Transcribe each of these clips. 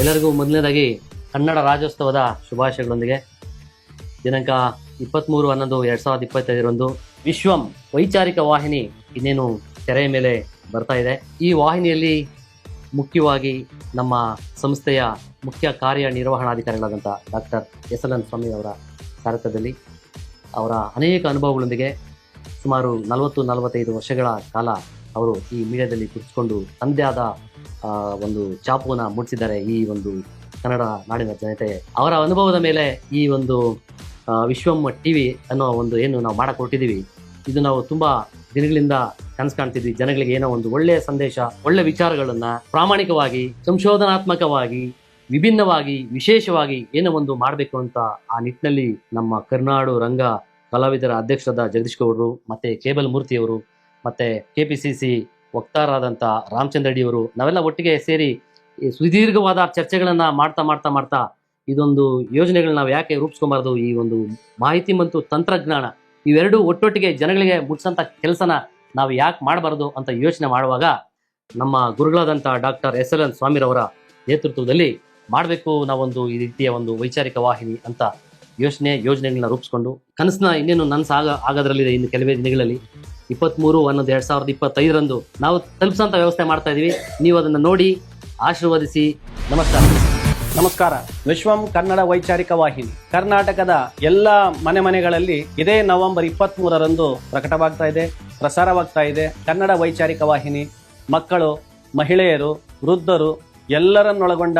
ಎಲ್ಲರಿಗೂ ಮೊದಲನೇದಾಗಿ ಕನ್ನಡ ರಾಜ್ಯೋತ್ಸವದ ಶುಭಾಶಯಗಳೊಂದಿಗೆ ದಿನಾಂಕ ಇಪ್ಪತ್ತ್ಮೂರು ಹನ್ನೊಂದು ಎರಡು ಸಾವಿರದ ಇಪ್ಪತ್ತೈದರಂದು ವಿಶ್ವಂ ವೈಚಾರಿಕ ವಾಹಿನಿ ಇನ್ನೇನು ತೆರೆಯ ಮೇಲೆ ಬರ್ತಾ ಇದೆ. ಈ ವಾಹಿನಿಯಲ್ಲಿ ಮುಖ್ಯವಾಗಿ ನಮ್ಮ ಸಂಸ್ಥೆಯ ಮುಖ್ಯ ಕಾರ್ಯನಿರ್ವಹಣಾಧಿಕಾರಿಗಳಾದಂಥ doctor S L N Swamy ಅವರ ಸಾರಥ್ಯದಲ್ಲಿ ಅವರ ಅನೇಕ ಅನುಭವಗಳೊಂದಿಗೆ ಸುಮಾರು ನಲವತ್ತು ನಲವತ್ತೈದು ವರ್ಷಗಳ ಕಾಲ ಅವರು ಈ ಮೀಡಿಯಾದಲ್ಲಿ ಕುಳಿತುಕೊಂಡು ತಂದೆ ಆದ ಒಂದು ಚಾಪುನ ಮೂಡಿಸಿದ್ದಾರೆ ಈ ಒಂದು ಕನ್ನಡ ನಾಡಿನ ಜನತೆ. ಅವರ ಅನುಭವದ ಮೇಲೆ ಈ ಒಂದು ವಿಶ್ವಮ್ಮ ಟಿ ಟಿವಿ ಅನ್ನೋ ಒಂದು ಏನು ನಾವು ಮಾಡಕ್ಕೆ ಹೊರಟಿದ್ದೀವಿ ಇದು ನಾವು ತುಂಬಾ ದಿನಗಳಿಂದ ಕನಸು ಕಾಣ್ತಿದ್ವಿ. ಜನಗಳಿಗೆ ಏನೋ ಒಂದು ಒಳ್ಳೆಯ ಸಂದೇಶ, ಒಳ್ಳೆ ವಿಚಾರಗಳನ್ನ ಪ್ರಾಮಾಣಿಕವಾಗಿ, ಸಂಶೋಧನಾತ್ಮಕವಾಗಿ, ವಿಭಿನ್ನವಾಗಿ, ವಿಶೇಷವಾಗಿ ಏನೋ ಒಂದು ಮಾಡಬೇಕು ಅಂತ ಆ ನಿಟ್ಟಿನಲ್ಲಿ ನಮ್ಮ ಕರ್ನಾಡು ರಂಗ ಕಲಾವಿದರ ಅಧ್ಯಕ್ಷರಾದ ಜಗದೀಶ್ ಗೌಡರು, ಮತ್ತೆ ಕೇಬಲ್ ಮೂರ್ತಿಯವರು, ಮತ್ತೆ ಕೆ ಪಿ ಸಿ ಸಿ ವಕ್ತಾರರಾದಂಥ ರಾಮಚಂದ್ರ ರೆಡ್ಡಿಯವರು ನಾವೆಲ್ಲ ಒಟ್ಟಿಗೆ ಸೇರಿ ಈ ಸುದೀರ್ಘವಾದ ಚರ್ಚೆಗಳನ್ನು ಮಾಡ್ತಾ ಮಾಡ್ತಾ ಮಾಡ್ತಾ ಇದೊಂದು ಯೋಜನೆಗಳನ್ನ ನಾವು ಯಾಕೆ ರೂಪಿಸ್ಕೊಬಾರ್ದು ಈ ಒಂದು ಮಾಹಿತಿ ಮತ್ತು ತಂತ್ರಜ್ಞಾನ ಇವೆರಡೂ ಒಟ್ಟೊಟ್ಟಿಗೆ ಜನಗಳಿಗೆ ಮುಟ್ಸಂತ ಕೆಲಸನ ನಾವು ಯಾಕೆ ಮಾಡಬಾರ್ದು ಅಂತ ಯೋಚನೆ ಮಾಡುವಾಗ ನಮ್ಮ ಗುರುಗಳಾದಂಥ ಡಾಕ್ಟರ್ ಎಸ್ ಎಲ್ ಎನ್ ಸ್ವಾಮಿರವರ ನೇತೃತ್ವದಲ್ಲಿ ಮಾಡಬೇಕು ನಾವೊಂದು ಈ ರೀತಿಯ ಒಂದು ವೈಚಾರಿಕ ವಾಹಿನಿ ಅಂತ ಯೋಚನೆ ಯೋಜನೆಗಳನ್ನ ರೂಪಿಸ್ಕೊಂಡು ಕನಸನ್ನ ಇನ್ನೇನು ನನ್ನ ಆಗ ಆಗೋದ್ರಲ್ಲಿದೆ ಇನ್ನು ಕೆಲವೇ ದಿನಗಳಲ್ಲಿ ಇಪ್ಪತ್ತ್ಮೂರು ಹನ್ನೊಂದು ಎರಡು ಸಾವಿರದ ಇಪ್ಪತ್ತೈದರಂದು ನಾವು ತಲುಪಿಸೋಂಥ ವ್ಯವಸ್ಥೆ ಮಾಡ್ತಾ ಇದ್ದೀವಿ ನೀವು ಅದನ್ನು ನೋಡಿ ಆಶೀರ್ವದಿಸಿ. ನಮಸ್ಕಾರ. ನಮಸ್ಕಾರ. ವಿಶ್ವಂ ಕನ್ನಡ ವೈಚಾರಿಕ ವಾಹಿನಿ. ಕರ್ನಾಟಕದ ಎಲ್ಲ ಮನೆ ಮನೆಗಳಲ್ಲಿ ಇದೇ ನವೆಂಬರ್ ಇಪ್ಪತ್ತ್ ಮೂರರಂದು ಪ್ರಕಟವಾಗ್ತಾ ಇದೆ, ಪ್ರಸಾರವಾಗ್ತಾ ಇದೆ. ಕನ್ನಡ ವೈಚಾರಿಕ ವಾಹಿನಿ. ಮಕ್ಕಳು, ಮಹಿಳೆಯರು, ವೃದ್ಧರು ಎಲ್ಲರನ್ನೊಳಗೊಂಡ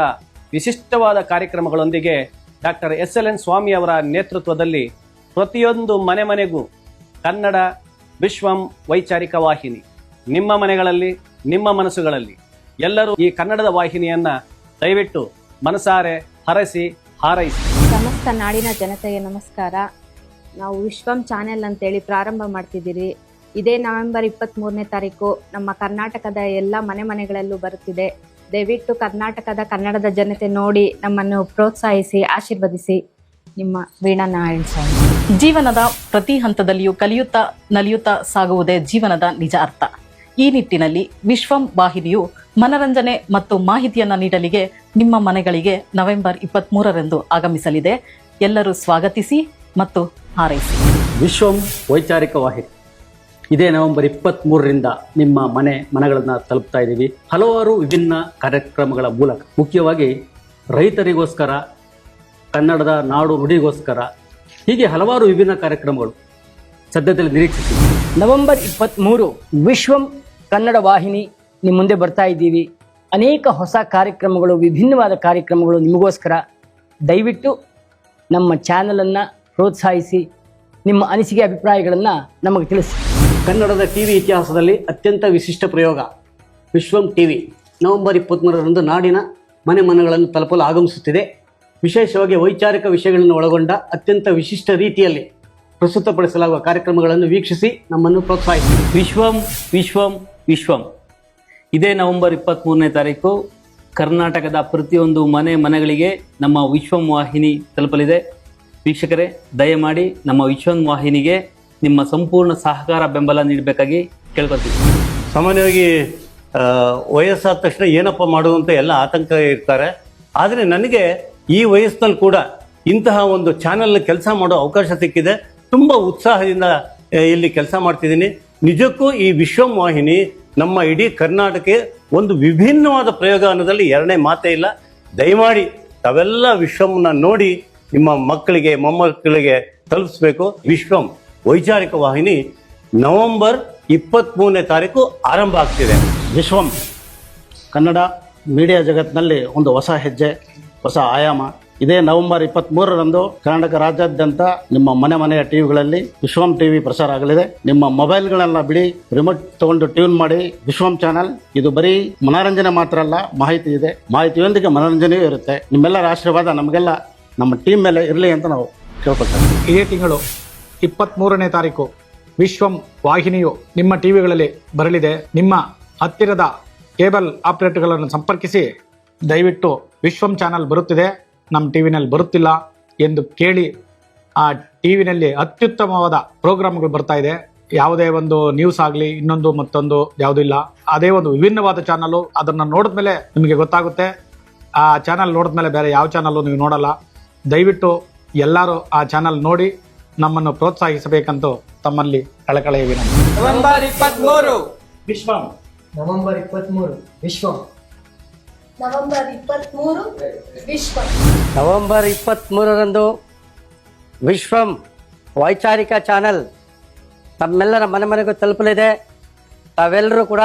ವಿಶಿಷ್ಟವಾದ ಕಾರ್ಯಕ್ರಮಗಳೊಂದಿಗೆ doctor S L N Swamy ಅವರ ನೇತೃತ್ವದಲ್ಲಿ ಪ್ರತಿಯೊಂದು ಮನೆ ಮನೆಗೂ ಕನ್ನಡ ವಿಶ್ವಂ ವೈಚಾರಿಕ ವಾಹಿನಿ. ನಿಮ್ಮ ಮನೆಗಳಲ್ಲಿ, ನಿಮ್ಮ ಮನಸ್ಸುಗಳಲ್ಲಿ ಎಲ್ಲರೂ ಈ ಕನ್ನಡದ ವಾಹಿನಿಯನ್ನ ದಯವಿಟ್ಟು ಮನಸಾರೆ ಹರಸಿ ಹಾರೈಸಿ. ಸಮಸ್ತ ನಾಡಿನ ಜನತೆಗೆ ನಮಸ್ಕಾರ. ನಾವು ವಿಶ್ವಂ ಚಾನೆಲ್ ಅಂತೇಳಿ ಪ್ರಾರಂಭ ಮಾಡ್ತಿದ್ದೀರಿ. ಇದೇ ನವೆಂಬರ್ ಇಪ್ಪತ್ತ್ ಮೂರನೇ ತಾರೀಕು ನಮ್ಮ ಕರ್ನಾಟಕದ ಎಲ್ಲ ಮನೆ ಮನೆಗಳಲ್ಲೂ ಬರುತ್ತಿದೆ. ದಯವಿಟ್ಟು ಕರ್ನಾಟಕದ ಕನ್ನಡದ ಜನತೆ ನೋಡಿ ನಮ್ಮನ್ನು ಪ್ರೋತ್ಸಾಹಿಸಿ, ಆಶೀರ್ವದಿಸಿ. ನಿಮ್ಮ ವೀಣಾ ನಾರಾಯಣ ಸ್ವಾಮಿ. ಜೀವನದ ಪ್ರತಿ ಹಂತದಲ್ಲಿಯೂ ಕಲಿಯುತ್ತಾ ನಲಿಯುತ್ತಾ ಸಾಗುವುದೇ ಜೀವನದ ನಿಜ ಅರ್ಥ. ಈ ನಿಟ್ಟಿನಲ್ಲಿ ವಿಶ್ವಂ ವಾಹಿನಿಯು ಮನರಂಜನೆ ಮತ್ತು ಮಾಹಿತಿಯನ್ನು ನೀಡಲಿಗೆ ನಿಮ್ಮ ಮನೆಗಳಿಗೆ ನವೆಂಬರ್ ಇಪ್ಪತ್ತ್ ಮೂರರಂದು ಆಗಮಿಸಲಿದೆ. ಎಲ್ಲರೂ ಸ್ವಾಗತಿಸಿ ಮತ್ತು ಹಾರೈಸಿ. ವಿಶ್ವಂ ವೈಚಾರಿಕ ವಾಹಿನಿ. ಇದೇ ನವೆಂಬರ್ ಇಪ್ಪತ್ತ್ ಮೂರರಿಂದ ನಿಮ್ಮ ಮನೆ ಮನೆಗಳನ್ನು ತಲುಪ್ತಾ ಇದ್ದೀವಿ. ಹಲವಾರು ವಿಭಿನ್ನ ಕಾರ್ಯಕ್ರಮಗಳ ಮೂಲಕ. ಮುಖ್ಯವಾಗಿ ರೈತರಿಗೋಸ್ಕರ, ಕನ್ನಡದ ನಾಡು ನುಡಿಗೋಸ್ಕರ ಹೀಗೆ ಹಲವಾರು ವಿಭಿನ್ನ ಕಾರ್ಯಕ್ರಮಗಳು ಸದ್ಯದಲ್ಲಿ ನಿರೀಕ್ಷಿಸಿ ನವೆಂಬರ್ ಇಪ್ಪತ್ತ್ಮೂರು ವಿಶ್ವಂ ಕನ್ನಡ ವಾಹಿನಿ ನಿಮ್ಮ ಮುಂದೆ ಬರ್ತಾ ಇದ್ದೀವಿ. ಅನೇಕ ಹೊಸ ಕಾರ್ಯಕ್ರಮಗಳು, ವಿಭಿನ್ನವಾದ ಕಾರ್ಯಕ್ರಮಗಳು ನಿಮಗೋಸ್ಕರ ದಯವಿಟ್ಟು ನಮ್ಮ ಚಾನಲನ್ನು ಪ್ರೋತ್ಸಾಹಿಸಿ, ನಿಮ್ಮ ಅನಿಸಿಕೆ ಅಭಿಪ್ರಾಯಗಳನ್ನು ನಮಗೆ ತಿಳಿಸಿ. ಕನ್ನಡದ ಟಿವಿ ಇತಿಹಾಸದಲ್ಲಿ ಅತ್ಯಂತ ವಿಶಿಷ್ಟ ಪ್ರಯೋಗ ವಿಶ್ವಂ ಟಿವಿ. ನವೆಂಬರ್ ಇಪ್ಪತ್ತ್ಮೂರರಂದು ನಾಡಿನ ಮನೆ ಮನೆಗಳನ್ನು ತಲುಪಲು ಆಗಮಿಸುತ್ತಿದೆ. ವಿಶೇಷವಾಗಿ ವೈಚಾರಿಕ ವಿಷಯಗಳನ್ನು ಒಳಗೊಂಡ ಅತ್ಯಂತ ವಿಶಿಷ್ಟ ರೀತಿಯಲ್ಲಿ ಪ್ರಸ್ತುತಪಡಿಸಲಾಗುವ ಕಾರ್ಯಕ್ರಮಗಳನ್ನು ವೀಕ್ಷಿಸಿ ನಮ್ಮನ್ನು ಪ್ರೋತ್ಸಾಹಿಸಿ. ವಿಶ್ವಂ ವಿಶ್ವಂ ವಿಶ್ವಂ. ಇದೇ ನವೆಂಬರ್ ಇಪ್ಪತ್ತ್ಮೂರನೇ ತಾರೀಕು ಕರ್ನಾಟಕದ ಪ್ರತಿಯೊಂದು ಮನೆ ಮನೆಗಳಿಗೆ ನಮ್ಮ ವಿಶ್ವಂ ವಾಹಿನಿ ತಲುಪಲಿದೆ. ವೀಕ್ಷಕರೇ ದಯಮಾಡಿ ನಮ್ಮ ವಿಶ್ವಂ ವಾಹಿನಿಗೆ ನಿಮ್ಮ ಸಂಪೂರ್ಣ ಸಹಕಾರ ಬೆಂಬಲ ನೀಡಬೇಕಾಗಿ ಕೇಳ್ಕೊತೀವಿ ಸಾಮಾನ್ಯವಾಗಿ ವಯಸ್ಸಾದ ತಕ್ಷಣ ಏನಪ್ಪ ಮಾಡೋದು ಅಂತ ಎಲ್ಲ ಆತಂಕ ಇರ್ತಾರೆ. ಆದರೆ ನನಗೆ ಈ ವಯಸ್ಸಿನಲ್ಲಿ ಕೂಡ ಇಂತಹ ಒಂದು ಚಾನೆಲ್ ಕೆಲಸ ಮಾಡೋ ಅವಕಾಶ ಸಿಕ್ಕಿದೆ. ತುಂಬ ಉತ್ಸಾಹದಿಂದ ಇಲ್ಲಿ ಕೆಲಸ ಮಾಡ್ತಿದ್ದೀನಿ. ನಿಜಕ್ಕೂ ಈ ವಿಶ್ವಂ ವಾಹಿನಿ ನಮ್ಮ ಇಡೀ ಕರ್ನಾಟಕಕ್ಕೆ ಒಂದು ವಿಭಿನ್ನವಾದ ಪ್ರಯೋಗ ಅನ್ನೋದಲ್ಲಿ ಎರಡನೇ ಮಾತೇ ಇಲ್ಲ. ದಯಮಾಡಿ ತಾವೆಲ್ಲ ವಿಶ್ವಂನ ನೋಡಿ ನಿಮ್ಮ ಮಕ್ಕಳಿಗೆ, ಮೊಮ್ಮಕ್ಕಳಿಗೆ ತಲುಪಿಸ್ಬೇಕು. ವಿಶ್ವಂ ವೈಚಾರಿಕ ವಾಹಿನಿ ನವೆಂಬರ್ ಇಪ್ಪತ್ತ್ಮೂರನೇ ತಾರೀಕು ಆರಂಭ ಆಗ್ತಿದೆ. ವಿಶ್ವಂ ಕನ್ನಡ ಮೀಡಿಯಾ ಜಗತ್ತಿನಲ್ಲಿ ಒಂದು ಹೊಸ ಹೆಜ್ಜೆ. ಹೊಸ ಆಯಾಮ. ಇದೇ ನವೆಂಬರ್ ಇಪ್ಪತ್ತ್ಮೂರರಂದು ಕರ್ನಾಟಕ ರಾಜ್ಯಾದ್ಯಂತ ನಿಮ್ಮ ಮನೆ ಮನೆಯ ಟಿವಿಗಳಲ್ಲಿ ವಿಶ್ವಂ ಟಿವಿ ಪ್ರಸಾರ ಆಗಲಿದೆ. ನಿಮ್ಮ ಮೊಬೈಲ್ಗಳನ್ನ ಬಿಡಿ, ರಿಮೋಟ್ ತಗೊಂಡು ಟ್ಯೂನ್ ಮಾಡಿ, ವಿಶ್ವಂ ಚಾನಲ್. ಇದು ಬರೀ ಮನೋರಂಜನೆ ಮಾತ್ರ ಅಲ್ಲ, ಮಾಹಿತಿ ಇದೆ. ಮಾಹಿತಿಯೊಂದಿಗೆ ಮನೋರಂಜನೆಯೂ ಇರುತ್ತೆ. ನಿಮ್ಮೆಲ್ಲರ ಆಶೀರ್ವಾದ ನಮಗೆಲ್ಲ ನಮ್ಮ ಟೀಮ್ ಮೇಲೆ ಇರಲಿ ಅಂತ ನಾವು ಕೇಳ್ಕೊಳ್ತೇವೆ. ಇದೇ ತಿಂಗಳು ಇಪ್ಪತ್ತ್ಮೂರನೇ ತಾರೀಕು ವಿಶ್ವಂ ವಾಹಿನಿಯು ನಿಮ್ಮ ಟಿವಿಗಳಲ್ಲಿ ಬರಲಿದೆ. ನಿಮ್ಮ ಹತ್ತಿರದ ಕೇಬಲ್ ಆಪರೇಟರ್ಗಳನ್ನು ಸಂಪರ್ಕಿಸಿ ದಯವಿಟ್ಟು ವಿಶ್ವಂ ಚಾನಲ್ ಬರುತ್ತಿದೆ ನಮ್ಮ ಟಿ ವಿನಲ್ಲಿ ಬರುತ್ತಿಲ್ಲ ಎಂದು ಕೇಳಿ ಆ ಟಿ ವಿನಲ್ಲಿ ಅತ್ಯುತ್ತಮವಾದ ಪ್ರೋಗ್ರಾಮ್ಗಳು ಬರ್ತಾ ಇದೆ. ಯಾವುದೇ ಒಂದು ನ್ಯೂಸ್ ಆಗಲಿ ಇನ್ನೊಂದು ಮತ್ತೊಂದು ಯಾವುದೂ ಇಲ್ಲ. ಅದೇ ಒಂದು ವಿಭಿನ್ನವಾದ ಚಾನಲು ಅದನ್ನು ನೋಡಿದ್ಮೇಲೆ ನಿಮಗೆ ಗೊತ್ತಾಗುತ್ತೆ. ಆ ಚಾನಲ್ ನೋಡಿದ್ಮೇಲೆ ಬೇರೆ ಯಾವ ಚಾನಲ್ಲು ನೀವು ನೋಡಲ್ಲ. ದಯವಿಟ್ಟು ಎಲ್ಲರೂ ಆ ಚಾನಲ್ ನೋಡಿ ನಮ್ಮನ್ನು ಪ್ರೋತ್ಸಾಹಿಸಬೇಕಂತೂ ತಮ್ಮಲ್ಲಿ ಕಳಕಳೆಯ ವಿನಂತಿ. ನವೆಂಬರ್ ಇಪ್ಪತ್ಮೂರು. ವಿಶ್ವಂ. ನವೆಂಬರ್ ಇಪ್ಪತ್ತ್ಮೂರು ವಿಶ್ವ. ನವೆಂಬರ್ ಇಪ್ಪತ್ತ್ಮೂರು ವಿಶ್ವ. ನವೆಂಬರ್ ಇಪ್ಪತ್ತ್ಮೂರರಂದು ವಿಶ್ವಂ ವೈಚಾರಿಕ ಚಾನಲ್ ತಮ್ಮೆಲ್ಲರ ಮನೆ ಮನೆಗೂ ತಲುಪಲಿದೆ. ತಾವೆಲ್ಲರೂ ಕೂಡ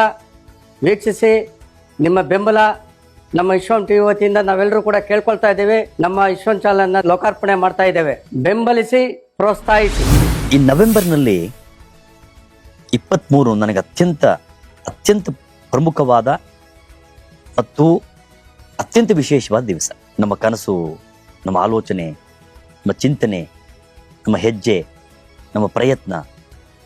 ವೀಕ್ಷಿಸಿ ನಿಮ್ಮ ಬೆಂಬಲ ನಮ್ಮ ವಿಶ್ವಂ ಟಿವಿ ವತಿಯಿಂದ ನಾವೆಲ್ಲರೂ ಕೂಡ ಕೇಳ್ಕೊಳ್ತಾ ಇದ್ದೇವೆ. ನಮ್ಮ ವಿಶ್ವಂ ಚಾನಲ್ನ ಲೋಕಾರ್ಪಣೆ ಮಾಡ್ತಾ ಇದ್ದೇವೆ. ಬೆಂಬಲಿಸಿ ಪ್ರೋತ್ಸಾಹಿಸಿ. ಈ ನವೆಂಬರ್ನಲ್ಲಿ ಇಪ್ಪತ್ತ್ಮೂರು ನನಗೆ ಅತ್ಯಂತ ಅತ್ಯಂತ ಪ್ರಮುಖವಾದ ಮತ್ತು ಅತ್ಯಂತ ವಿಶೇಷವಾದ ದಿವಸ. ನಮ್ಮ ಕನಸು, ನಮ್ಮ ಆಲೋಚನೆ, ನಮ್ಮ ಚಿಂತನೆ, ನಮ್ಮ ಹೆಜ್ಜೆ, ನಮ್ಮ ಪ್ರಯತ್ನ,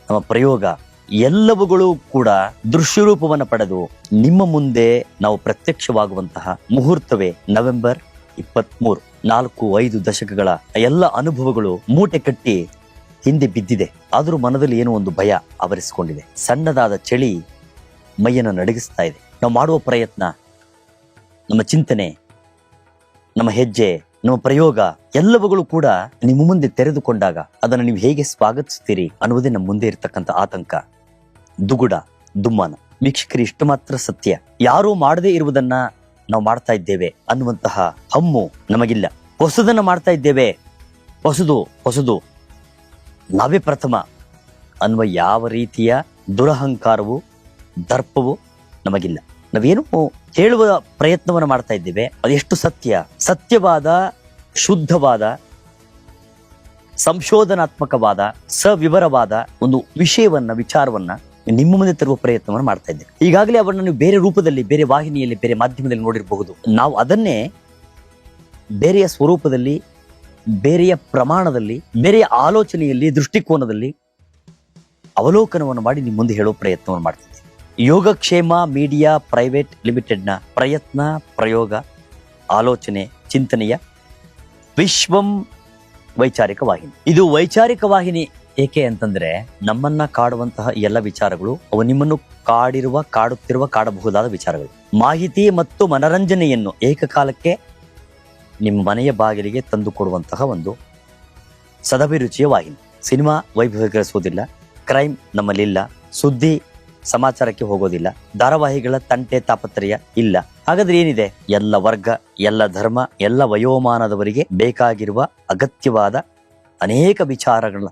ನಮ್ಮ ಪ್ರಯೋಗ, ಎಲ್ಲವುಗಳು ಕೂಡ ದೃಶ್ಯರೂಪವನ್ನು ಪಡೆದು ನಿಮ್ಮ ಮುಂದೆ ನಾವು ಪ್ರತ್ಯಕ್ಷವಾಗುವಂತಹ ಮುಹೂರ್ತವೇ ನವೆಂಬರ್ ಇಪ್ಪತ್ಮೂರು. ನಾಲ್ಕು, ಐದು ದಶಕಗಳ ಎಲ್ಲ ಅನುಭವಗಳು ಮೂಟೆ ಕಟ್ಟಿ ಹಿಂದೆ ಬಿದ್ದಿದೆ. ಆದರೂ ಮನದಲ್ಲಿ ಏನೋ ಒಂದು ಭಯ ಆವರಿಸಿಕೊಂಡಿದೆ. ಸಣ್ಣದಾದ ಚಳಿ ಮೈಯನ್ನು ನಡಗಿಸ್ತಾ ಇದೆ. ನಾವು ಮಾಡುವ ಪ್ರಯತ್ನ ನಮ್ಮ ಚಿಂತನೆ, ನಮ್ಮ ಹೆಜ್ಜೆ, ನಮ್ಮ ಪ್ರಯೋಗ ಎಲ್ಲವುಗಳು ಕೂಡ ನಿಮ್ಮ ಮುಂದೆ ತೆರೆದುಕೊಂಡಾಗ ಅದನ್ನು ನೀವು ಹೇಗೆ ಸ್ವಾಗತಿಸ್ತೀರಿ ಅನ್ನುವುದೇ ನಮ್ಮ ಮುಂದೆ ಇರತಕ್ಕಂಥ ಆತಂಕ. ದುಗುಡ, ದುಮ್ಮಾನ. ವೀಕ್ಷಕರು, ಇಷ್ಟು ಮಾತ್ರ ಸತ್ಯ. ಯಾರೂ ಮಾಡದೇ ಇರುವುದನ್ನ ನಾವು ಮಾಡ್ತಾ ಇದ್ದೇವೆ ಅನ್ನುವಂತಹ ಹಮ್ಮು ನಮಗಿಲ್ಲ. ಹೊಸದನ್ನ ಮಾಡ್ತಾ ಇದ್ದೇವೆ. ಹೊಸದು ಹೊಸದು. ನಾವೇ ಪ್ರಥಮ ಅನ್ನುವ ಯಾವ ರೀತಿಯ ದುರಹಂಕಾರವು, ದರ್ಪವು ನಮಗಿಲ್ಲ. ನಾವೇನು ಹೇಳುವ ಪ್ರಯತ್ನವನ್ನು ಮಾಡ್ತಾ ಇದ್ದೇವೆ. ಅದೆಷ್ಟು ಸತ್ಯ? ಸತ್ಯವಾದ, ಶುದ್ಧವಾದ, ಸಂಶೋಧನಾತ್ಮಕವಾದ, ಸವಿವರವಾದ ಒಂದು ವಿಷಯವನ್ನ, ವಿಚಾರವನ್ನ ನಿಮ್ಮ ಮುಂದೆ ತರುವ ಪ್ರಯತ್ನವನ್ನು ಮಾಡ್ತಾ ಇದ್ದೇವೆ. ಈಗಾಗಲೇ ಅವರನ್ನು ನೀವು ಬೇರೆ ರೂಪದಲ್ಲಿ, ಬೇರೆ ವಾಹಿನಿಯಲ್ಲಿ, ಬೇರೆ ಮಾಧ್ಯಮದಲ್ಲಿ ನೋಡಿರಬಹುದು. ನಾವು ಅದನ್ನೇ ಬೇರೆಯ ಸ್ವರೂಪದಲ್ಲಿ, ಬೇರೆಯ ಪ್ರಮಾಣದಲ್ಲಿ, ಬೇರೆಯ ಆಲೋಚನೆಯಲ್ಲಿ, ದೃಷ್ಟಿಕೋನದಲ್ಲಿ ಅವಲೋಕನವನ್ನು ಮಾಡಿ ನಿಮ್ಮ ಮುಂದೆ ಹೇಳುವ ಪ್ರಯತ್ನವನ್ನು ಮಾಡ್ತಿದ್ದೇವೆ. ಯೋಗಕ್ಷೇಮ ಮೀಡಿಯಾ ಪ್ರೈವೇಟ್ ಲಿಮಿಟೆಡ್ನ ಪ್ರಯತ್ನ, ಪ್ರಯೋಗ, ಆಲೋಚನೆ, ಚಿಂತನೆಯ ವಿಶ್ವಂ ವೈಚಾರಿಕ ವಾಹಿನಿ. ಇದು ವೈಚಾರಿಕ ವಾಹಿನಿ ಏಕೆ ಅಂತಂದ್ರೆ ನಮ್ಮನ್ನ ಕಾಡುವಂತಹ ಎಲ್ಲ ವಿಚಾರಗಳು ಅವು ನಿಮ್ಮನ್ನು ಕಾಡಿರುವ, ಕಾಡುತ್ತಿರುವ, ಕಾಡಬಹುದಾದ ವಿಚಾರಗಳು. ಮಾಹಿತಿ ಮತ್ತು ಮನರಂಜನೆಯನ್ನು ಏಕಕಾಲಕ್ಕೆ ನಿಮ್ಮ ಮನೆಯ ಬಾಗಿಲಿಗೆ ತಂದು ಕೊಡುವಂತಹ ಒಂದು ಸದಭಿರುಚಿಯ ವಾಹಿನಿ. ಸಿನಿಮಾ ವೈಭವೀಕರಿಸುವುದಿಲ್ಲ ಕ್ರೈಮ್ ನಮ್ಮಲ್ಲಿಲ್ಲ, ಸುದ್ದಿ ಸಮಾಚಾರಕ್ಕೆ ಹೋಗೋದಿಲ್ಲ. ಧಾರಾವಾಹಿಗಳ ತಂಟೆ ತಾಪತ್ರಯ ಇಲ್ಲ. ಹಾಗಾದ್ರೆ ಏನಿದೆ? ಎಲ್ಲ ವರ್ಗ, ಎಲ್ಲ ಧರ್ಮ, ಎಲ್ಲ ವಯೋಮಾನದವರಿಗೆ ಬೇಕಾಗಿರುವ ಅಗತ್ಯವಾದ ಅನೇಕ ವಿಚಾರಗಳ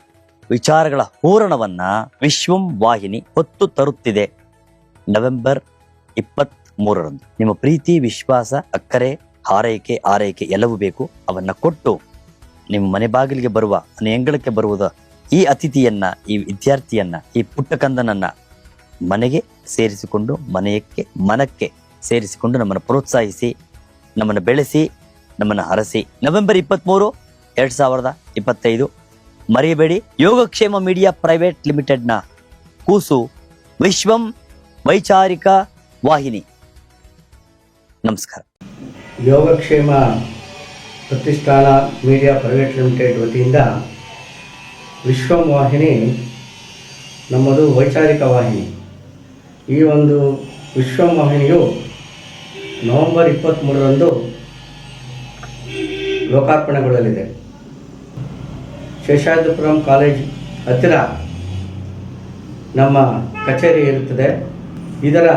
ವಿಚಾರಗಳ ಹೂರಣವನ್ನ ವಿಶ್ವಂ ವಾಹಿನಿ ಹೊತ್ತು ತರುತ್ತಿದೆ. ನವೆಂಬರ್ ಇಪ್ಪತ್ತ್ ಮೂರರಂದು ನಿಮ್ಮ ಪ್ರೀತಿ, ವಿಶ್ವಾಸ, ಅಕ್ಕರೆ, ಹಾರೈಕೆ, ಆರೈಕೆ ಎಲ್ಲವೂ ಬೇಕು. ಅವನ್ನ ಕೊಟ್ಟು ನಿಮ್ಮ ಮನೆ ಬಾಗಿಲಿಗೆ ಬರುವ ಅಂಗಳಕ್ಕೆ ಬರುವುದ ಈ ಅತಿಥಿಯನ್ನ, ಈ ವಿದ್ಯಾರ್ಥಿಯನ್ನ, ಈ ಪುಟ್ಟ ಕಂದನನ್ನ ಮನೆಗೆ ಸೇರಿಸಿಕೊಂಡು, ಮನೆಯಕ್ಕೆ, ಮನಕ್ಕೆ ಸೇರಿಸಿಕೊಂಡು ನಮ್ಮನ್ನು ಪ್ರೋತ್ಸಾಹಿಸಿ, ನಮ್ಮನ್ನು ಬೆಳೆಸಿ, ನಮ್ಮನ್ನು ಹರಸಿ. ನವೆಂಬರ್ ಇಪ್ಪತ್ತ್ಮೂರು ಎರಡು ಸಾವಿರದ ಇಪ್ಪತ್ತೈದು, ಮರೆಯಬೇಡಿ. ಯೋಗಕ್ಷೇಮ ಮೀಡಿಯಾ ಪ್ರೈವೇಟ್ ಲಿಮಿಟೆಡ್ನ ಕೂಸು. ವಿಶ್ವಂ ವೈಚಾರಿಕ ವಾಹಿನಿ. ನಮಸ್ಕಾರ. ಯೋಗಕ್ಷೇಮ ಪ್ರತಿಷ್ಠಾನ ಮೀಡಿಯಾ ಪ್ರೈವೇಟ್ ಲಿಮಿಟೆಡ್ ವತಿಯಿಂದ ವಿಶ್ವಂ ವಾಹಿನಿ, ನಮ್ಮದು ವೈಚಾರಿಕ ವಾಹಿನಿ. ಈ ಒಂದು ವಿಶ್ವಮೋಹಿನಿಯು ನವಂಬರ್ ನವೆಂಬರ್ ಇಪ್ಪತ್ತ್ಮೂರರಂದು ಲೋಕಾರ್ಪಣೆಗೊಳ್ಳಲಿದೆ. ಶೇಷಾದ್ರಿಪುರಂ ಕಾಲೇಜ್ ಹತ್ತಿರ ನಮ್ಮ ಕಚೇರಿ ಇರುತ್ತದೆ. ಇದರ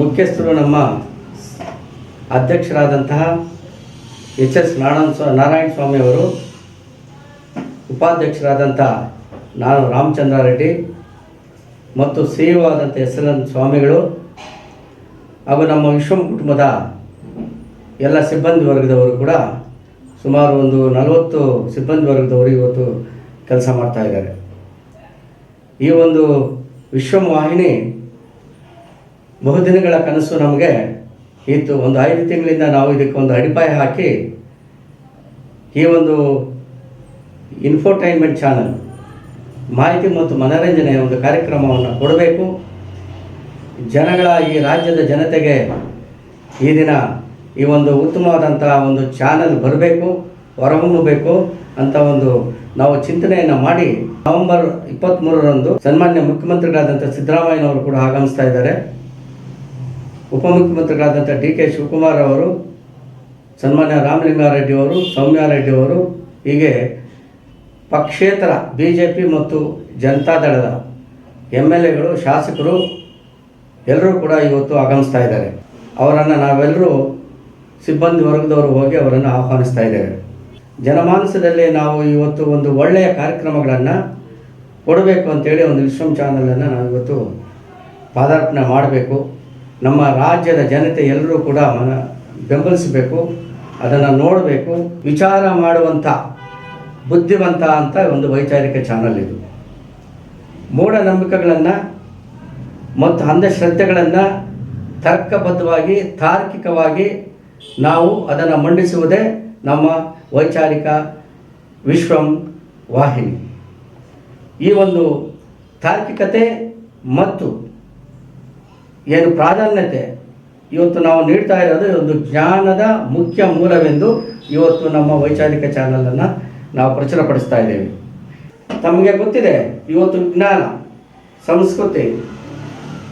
ಮುಖ್ಯಸ್ಥರು ನಮ್ಮ ಅಧ್ಯಕ್ಷರಾದಂತಹ ಎಚ್ ಎಸ್ ನಾರಾಯಣ ಸ್ವಾ, ನಾರಾಯಣ ಸ್ವಾಮಿ ಅವರು ಉಪಾಧ್ಯಕ್ಷರಾದಂಥ ನಾನು ರಾಮಚಂದ್ರ ರೆಡ್ಡಿ ಮತ್ತು ಸೇವಾದಂಥ ಎಸ್ ಸ್ವಾಮಿಗಳು, ಹಾಗೂ ನಮ್ಮ ವಿಶ್ವಂ ಕುಟುಂಬದ ಎಲ್ಲ ಸಿಬ್ಬಂದಿ ವರ್ಗದವರು ಕೂಡ ಸುಮಾರು ಒಂದು ನಲವತ್ತು ಸಿಬ್ಬಂದಿ ವರ್ಗದವರು ಇವತ್ತು ಕೆಲಸ ಮಾಡ್ತಾ ಇದ್ದಾರೆ. ಈ ಒಂದು ವಿಶ್ವಂ ವಾಹಿನಿ ಬಹುದಿನಗಳ ಕನಸು ನಮಗೆ ಇತ್ತು. ಒಂದು ಐದು ತಿಂಗಳಿಂದ ನಾವು ಇದಕ್ಕೆ ಒಂದು ಅಡಿಪಾಯ ಹಾಕಿ ಈ ಒಂದು ಇನ್ಫೋಟೈನ್ಮೆಂಟ್ ಚಾನಲ್ ಮಾಹಿತಿ ಮತ್ತು ಮನರಂಜನೆಯ ಒಂದು ಕಾರ್ಯಕ್ರಮವನ್ನು ಕೊಡಬೇಕು. ಜನಗಳ ಈ ರಾಜ್ಯದ ಜನತೆಗೆ ಈ ದಿನ ಈ ಒಂದು ಉತ್ತಮವಾದಂತಹ ಒಂದು ಚಾನಲ್ ಬರಬೇಕು, ಹೊರಹೊಮ್ಮಬೇಕು ಅಂತ ಒಂದು ನಾವು ಚಿಂತನೆಯನ್ನು ಮಾಡಿ ನವೆಂಬರ್ ಇಪ್ಪತ್ತ್ಮೂರರಂದು ಸನ್ಮಾನ್ಯ ಮುಖ್ಯಮಂತ್ರಿಗಳಾದಂಥ ಸಿದ್ದರಾಮಯ್ಯನವರು ಕೂಡ ಆಗಮಿಸ್ತಾ ಇದ್ದಾರೆ. ಉಪಮುಖ್ಯಮಂತ್ರಿಗಳಾದಂಥ ಡಿ ಕೆ ಶಿವಕುಮಾರ್ ಅವರು, ಸನ್ಮಾನ್ಯ ರಾಮಲಿಂಗಾರೆಡ್ಡಿ ಅವರು, ಸೌಮ್ಯಾರೆಡ್ಡಿ ಅವರು, ಹೀಗೆ ಪಕ್ಷೇತರ ಬಿ ಜೆ ಪಿ ಮತ್ತು ಜನತಾದಳದ ಎಂ ಎಲ್ ಎಗಳು ಶಾಸಕರು ಎಲ್ಲರೂ ಕೂಡ ಇವತ್ತು ಆಗಮಿಸ್ತಾ ಇದ್ದಾರೆ. ಅವರನ್ನು ನಾವೆಲ್ಲರೂ ಸಿಬ್ಬಂದಿ ವರ್ಗದವರು ಹೋಗಿ ಅವರನ್ನು ಆಹ್ವಾನಿಸ್ತಾ ಇದ್ದೇವೆ. ಜನಮಾನಸದಲ್ಲಿ ನಾವು ಇವತ್ತು ಒಂದು ಒಳ್ಳೆಯ ಕಾರ್ಯಕ್ರಮಗಳನ್ನು ಕೊಡಬೇಕು ಅಂತೇಳಿ ಒಂದು ವಿಶ್ವಂ ಚಾನಲನ್ನು ನಾವು ಇವತ್ತು ಪಾದಾರ್ಪಣೆ ಮಾಡಬೇಕು. ನಮ್ಮ ರಾಜ್ಯದ ಜನತೆ ಎಲ್ಲರೂ ಕೂಡ ಮನ ಬೆಂಬಲಿಸಬೇಕು. ಅದನ್ನು ನೋಡಬೇಕು. ವಿಚಾರ ಮಾಡುವಂಥ ಬುದ್ಧಿವಂತ ಅಂತ ಒಂದು ವೈಚಾರಿಕ ಚಾನಲ್ ಇದು. ಮೂಢನಂಬಿಕೆಗಳನ್ನು ಮತ್ತು ಅಂಧಶ್ರದ್ಧೆಗಳನ್ನು ತರ್ಕಬದ್ಧವಾಗಿ, ತಾರ್ಕಿಕವಾಗಿ ನಾವು ಅದನ್ನು ಮಂಡಿಸುವುದೇ ನಮ್ಮ ವೈಚಾರಿಕ ವಿಶ್ವಂ ವಾಹಿನಿ. ಈ ಒಂದು ತಾರ್ಕಿಕತೆ ಮತ್ತು ಏನು ಪ್ರಾಧಾನ್ಯತೆ ಇವತ್ತು ನಾವು ನೀಡ್ತಾ ಇರೋದು ಒಂದು ಜ್ಞಾನದ ಮುಖ್ಯ ಮೂಲವೆಂದು ಇವತ್ತು ನಮ್ಮ ವೈಚಾರಿಕ ಚಾನಲನ್ನು ನಾವು ಪ್ರಚುರ ಪಡಿಸ್ತಾ ಇದ್ದೇವೆ. ತಮಗೆ ಗೊತ್ತಿದೆ, ಇವತ್ತು ಜ್ಞಾನ, ಸಂಸ್ಕೃತಿ,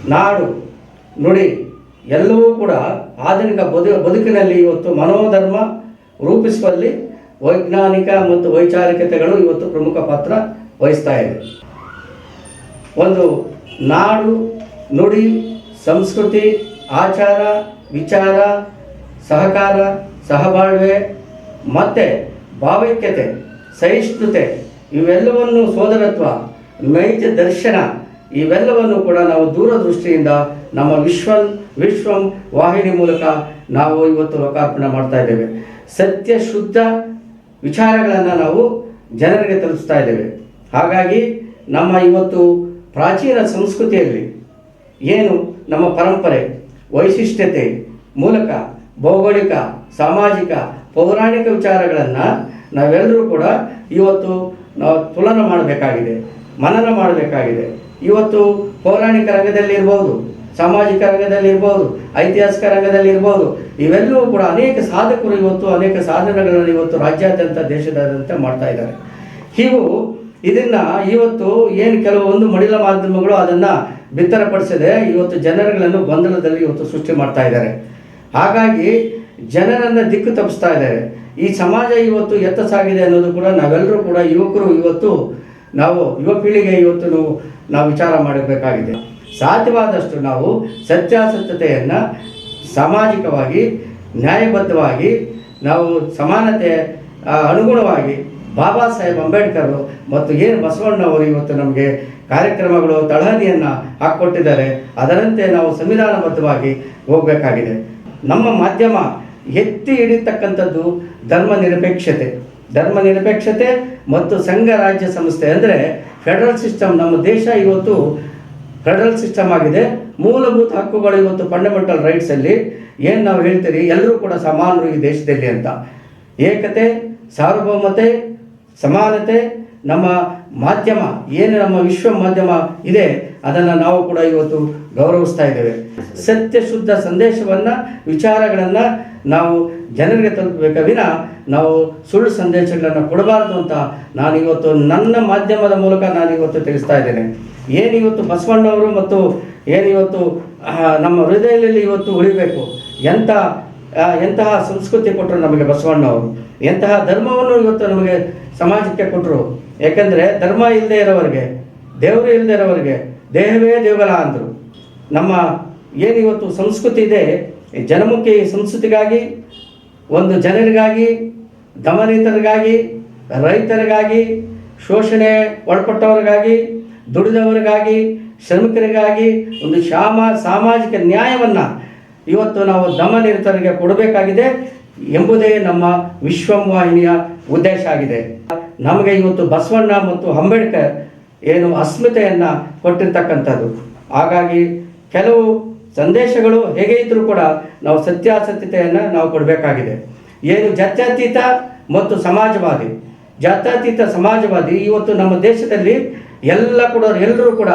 ನಾಡು, ನುಡಿ, ಎಲ್ಲವೂ ಕೂಡ ಆಧುನಿಕ ಬದು, ಬದುಕಿನಲ್ಲಿ ಇವತ್ತು ಮನೋಧರ್ಮ ರೂಪಿಸುವಲ್ಲಿ ವೈಜ್ಞಾನಿಕ ಮತ್ತು ವೈಚಾರಿಕತೆಗಳು ಇವತ್ತು ಪ್ರಮುಖ ಪಾತ್ರ ವಹಿಸ್ತಾ ಇದೆ. ಒಂದು ನಾಡು, ನುಡಿ, ಸಂಸ್ಕೃತಿ, ಆಚಾರ, ವಿಚಾರ, ಸಹಕಾರ, ಸಹಬಾಳ್ವೆ, ಮತ್ತು ಭಾವೈಕ್ಯತೆ ಸಹಿಷ್ಣುತೆ, ಇವೆಲ್ಲವನ್ನು ಸೋದರತ್ವ, ನೈಜ ದರ್ಶನ, ಇವೆಲ್ಲವನ್ನು ಕೂಡ ನಾವು ದೂರದೃಷ್ಟಿಯಿಂದ ನಮ್ಮ ವಿಶ್ವ ವಿಶ್ವಂ ವಾಹಿನಿ ಮೂಲಕ ನಾವು ಇವತ್ತು ಲೋಕಾರ್ಪಣೆ ಮಾಡ್ತಾ ಇದ್ದೇವೆ. ಸತ್ಯ, ಶುದ್ಧ ವಿಚಾರಗಳನ್ನು ನಾವು ಜನರಿಗೆ ತಲುಪಿಸ್ತಾ ಇದ್ದೇವೆ. ಹಾಗಾಗಿ ನಮ್ಮ ಇವತ್ತು ಪ್ರಾಚೀನ ಸಂಸ್ಕೃತಿಯಲ್ಲಿ ಏನು ನಮ್ಮ ಪರಂಪರೆ, ವೈಶಿಷ್ಟ್ಯತೆ ಮೂಲಕ, ಭೌಗೋಳಿಕ, ಸಾಮಾಜಿಕ, ಪೌರಾಣಿಕ ವಿಚಾರಗಳನ್ನು ನಾವೆಲ್ಲರೂ ಕೂಡ ಇವತ್ತು ನಾವು ತುಲನ ಮಾಡಬೇಕಾಗಿದೆ, ಮನನ ಮಾಡಬೇಕಾಗಿದೆ. ಇವತ್ತು ಪೌರಾಣಿಕ ರಂಗದಲ್ಲಿ ಇರ್ಬೋದು, ಸಾಮಾಜಿಕ ರಂಗದಲ್ಲಿ ಇರ್ಬೋದು, ಐತಿಹಾಸಿಕ ರಂಗದಲ್ಲಿ ಇರ್ಬೋದು, ಇವೆಲ್ಲವೂ ಕೂಡ ಅನೇಕ ಸಾಧಕರು ಇವತ್ತು, ಅನೇಕ ಸಾಧನೆಗಳನ್ನು ಇವತ್ತು ರಾಜ್ಯಾದ್ಯಂತ ದೇಶದಾದ್ಯಂತ ಮಾಡ್ತಾ ಇದ್ದಾರೆ. ಹೀಗೂ ಇದನ್ನ ಇವತ್ತು ಏನು ಕೆಲವೊಂದು ಮಡಿಲ ಮಾಧ್ಯಮಗಳು ಅದನ್ನು ಬಿತ್ತರಪಡಿಸದೆ ಇವತ್ತು ಜನರುಗಳನ್ನು ಗೊಂದಲದಲ್ಲಿ ಇವತ್ತು ಸೃಷ್ಟಿ ಮಾಡ್ತಾ ಇದ್ದಾರೆ. ಹಾಗಾಗಿ ಜನರನ್ನು ದಿಕ್ಕು ತಪ್ಪಿಸ್ತಾ ಇದ್ದಾರೆ. ಈ ಸಮಾಜ ಇವತ್ತು ಎತ್ತ ಸಾಗಿದೆ ಅನ್ನೋದು ಕೂಡ ನಾವೆಲ್ಲರೂ ಕೂಡ ಯುವಕರು ಇವತ್ತು ನಾವು, ಯುವ ಪೀಳಿಗೆ ಇವತ್ತು ನಾವು ನಾವು ವಿಚಾರ ಮಾಡಬೇಕಾಗಿದೆ. ಸಾಧ್ಯವಾದಷ್ಟು ನಾವು ಸತ್ಯಾಸತ್ಯತೆಯನ್ನು ಸಾಮಾಜಿಕವಾಗಿ, ನ್ಯಾಯಬದ್ಧವಾಗಿ, ನಾವು ಸಮಾನತೆ ಅನುಗುಣವಾಗಿ ಬಾಬಾ ಸಾಹೇಬ್ ಅಂಬೇಡ್ಕರ್ ಮತ್ತು ಏನು ಬಸವಣ್ಣವರು ಇವತ್ತು ನಮಗೆ ಕಾರ್ಯಕ್ರಮಗಳು, ತಳಹದಿಯನ್ನು ಹಾಕ್ಕೊಟ್ಟಿದ್ದಾರೆ. ಅದರಂತೆ ನಾವು ಸಂವಿಧಾನಬದ್ಧವಾಗಿ ಹೋಗಬೇಕಾಗಿದೆ. ನಮ್ಮ ಮಾಧ್ಯಮ ಎತ್ತಿ ಹಿಡಿತಕ್ಕಂಥದ್ದು ಧರ್ಮ ನಿರಪೇಕ್ಷತೆ ಧರ್ಮ ನಿರಪೇಕ್ಷತೆ ಮತ್ತು ಸಂಘ ರಾಜ್ಯ ಸಂಸ್ಥೆ ಅಂದರೆ ಫೆಡರಲ್ ಸಿಸ್ಟಮ್ ನಮ್ಮ ದೇಶ ಇವತ್ತು ಫೆಡರಲ್ ಸಿಸ್ಟಮ್ ಆಗಿದೆ. ಮೂಲಭೂತ ಹಕ್ಕುಗಳು ಇವತ್ತು ಫಂಡಮೆಂಟಲ್ ರೈಟ್ಸಲ್ಲಿ ಏನು ನಾವು ಹೇಳ್ತೀರಿ? ಎಲ್ಲರೂ ಕೂಡ ಸಮಾನರು ಈ ದೇಶದಲ್ಲಿ ಅಂತ. ಏಕತೆ, ಸಾರ್ವಭೌಮತೆ, ಸಮಾನತೆ ನಮ್ಮ ಮಾಧ್ಯಮ, ಏನು ನಮ್ಮ ವಿಶ್ವ ಮಾಧ್ಯಮ ಇದೆ ಅದನ್ನು ನಾವು ಕೂಡ ಇವತ್ತು ಗೌರವಿಸ್ತಾ ಇದ್ದೇವೆ. ಸತ್ಯ ಶುದ್ಧ ಸಂದೇಶವನ್ನು ವಿಚಾರಗಳನ್ನು ನಾವು ಜನರಿಗೆ ತಲುಪಬೇಕ ವಿನ ನಾವು ಸುಳ್ಳು ಸಂದೇಶಗಳನ್ನು ಕೊಡಬಾರ್ದು ಅಂತ ನಾನು ಇವತ್ತು ನನ್ನ ಮಾಧ್ಯಮದ ಮೂಲಕ ನಾನು ಇವತ್ತು ತಿಳಿಸ್ತಾ ಇದ್ದೇನೆ. ಏನು ಇವತ್ತು ಬಸವಣ್ಣವರು ಮತ್ತು ಏನು ಇವತ್ತು ಆ, ನಮ್ಮ ಹೃದಯದಲ್ಲಿ ಇವತ್ತು ಉಳಿಬೇಕು. ಎಂಥ ಎಂತಹ ಸಂಸ್ಕೃತಿ ಕೊಟ್ಟರು ನಮಗೆ ಬಸವಣ್ಣವರು ಎಂತಹ ಧರ್ಮವನ್ನು ಇವತ್ತು ನಮಗೆ ಸಮಾಜಕ್ಕೆ ಕೊಟ್ಟರು ಯಾಕೆಂದರೆ ಧರ್ಮ ಇಲ್ಲದೆ ಇರೋವರಿಗೆ ದೇವರು ಇಲ್ಲದೆ ಇರೋವರಿಗೆ ದೇಹವೇ ದೇವಲ ಅಂದರು. ನಮ್ಮ ಏನು ಇವತ್ತು ಸಂಸ್ಕೃತಿ ಇದೆ ಜನಮುಖಿ ಸಂಸ್ಕೃತಿಗಾಗಿ, ಒಂದು ಜನರಿಗಾಗಿ, ದಮನಿತರಿಗಾಗಿ, ರೈತರಿಗಾಗಿ, ಶೋಷಣೆ ಒಳಪಟ್ಟವರಿಗಾಗಿ, ದುಡಿದವರಿಗಾಗಿ, ಶ್ರಮಿಕರಿಗಾಗಿ ಒಂದು ಶಾಮ, ಸಾಮಾಜಿಕ ನ್ಯಾಯವನ್ನು ಇವತ್ತು ನಾವು ದಮನಿರತರಿಗೆ ಕೊಡಬೇಕಾಗಿದೆ ಎಂಬುದೇ ನಮ್ಮ ವಿಶ್ವವಾಹಿನಿಯ ಉದ್ದೇಶ ಆಗಿದೆ. ನಮಗೆ ಇವತ್ತು ಬಸವಣ್ಣ ಮತ್ತು ಅಂಬೇಡ್ಕರ್ ಏನು ಅಸ್ಮಿತೆಯನ್ನು ಕೊಟ್ಟಿರ್ತಕ್ಕಂಥದ್ದು. ಹಾಗಾಗಿ ಕೆಲವು ಸಂದೇಶಗಳು ಹೇಗೆ ಇದ್ದರೂ ಕೂಡ ನಾವು ಸತ್ಯಾಸತ್ಯತೆಯನ್ನು ನಾವು ಕೊಡಬೇಕಾಗಿದೆ. ಏನು ಜಾತ್ಯತೀತ ಮತ್ತು ಸಮಾಜವಾದಿ. ಜಾತ್ಯತೀತ, ಸಮಾಜವಾದಿ ಇವತ್ತು ನಮ್ಮ ದೇಶದಲ್ಲಿ ಎಲ್ಲ ಕೂಡ ಎಲ್ಲರೂ ಕೂಡ